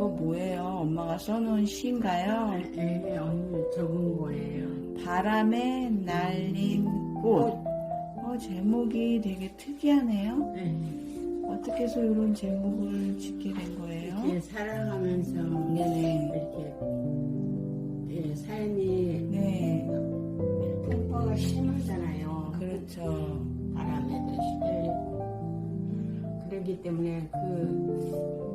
이거 뭐예요? 엄마가 써놓은 시인가요? 예, 언니 적은 거예요. 바람에 날린 꽃. 어, 제목이 되게 특이하네요. 예, 어떻게 해서 이런 제목을 짓게 된 거예요? 이렇게 살아가면서 네네. 이렇게 예, 삶이 네. 풍파가 심하잖아요. 그렇죠. 바람에도 시들리고 그러기 때문에 그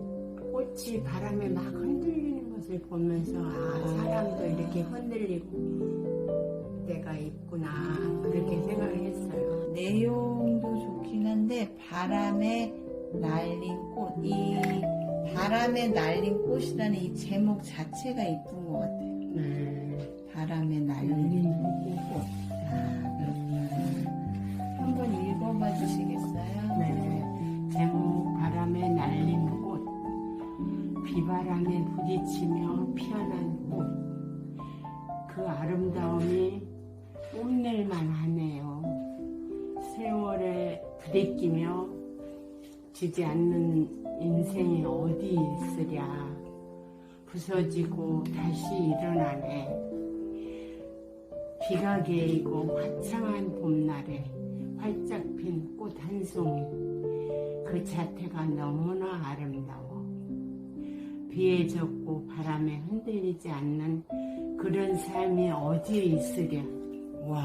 꽃이 바람에 막 흔들리는 것을 보면서 아 사람도 이렇게 흔들리고 때가 있구나 그렇게 생각을 했어요. 내용도 좋긴 한데 바람에 날린 꽃. 이 바람에 날린 꽃이라는 이 제목 자체가 이쁜 것 같아요. 네. 바람에 비바람에 부딪히며 피어난 꽃 그 아름다움이 뽐낼만 하네요. 세월에 부대끼며 지지 않는 인생이 어디 있으랴. 부서지고 다시 일어나네. 비가 개이고 화창한 봄날에 활짝 핀 꽃 한 송이 그 자태가 너무나 아름다워 비에 젖고 바람에 흔들리지 않는 그런 삶이 어디에 있으랴 와.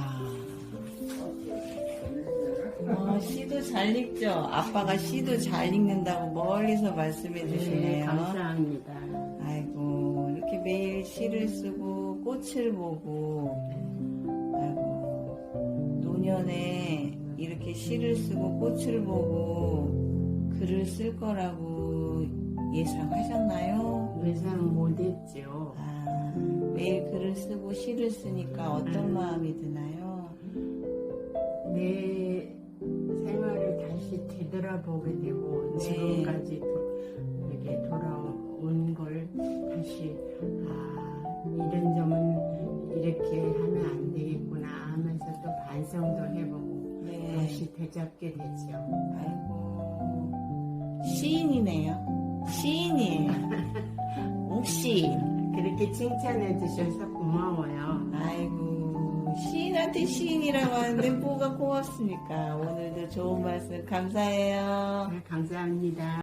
어, 시도 잘 읽죠? 아빠가 시도 잘 읽는다고 멀리서 말씀해 주시네요. 감사합니다 아이고, 이렇게 매일 시를 쓰고 꽃을 보고, 아이고, 노년에 이렇게 시를 쓰고 꽃을 보고 글을 쓸 거라고 예상하셨나요? 예상 못했죠 아, 매일 글을 쓰고 시를 쓰니까 어떤 마음이 드나요? 내 생활을 다시 되돌아보게 되고 네. 지금까지 도- 이렇게 돌아온 걸 다시 아 이런 점은 이렇게 하면 안 되겠구나 하면서 또 반성도 해보고 네. 다시 되잡게 되죠. 아이고, 시인이네요. 시인이에요. 옥시인. 그렇게 칭찬해 주셔서 고마워요. 아이고, 시인한테 시인이라고 하는데 뭐가 고맙습니까? 오늘도 좋은 말씀 감사해요. 네, 감사합니다.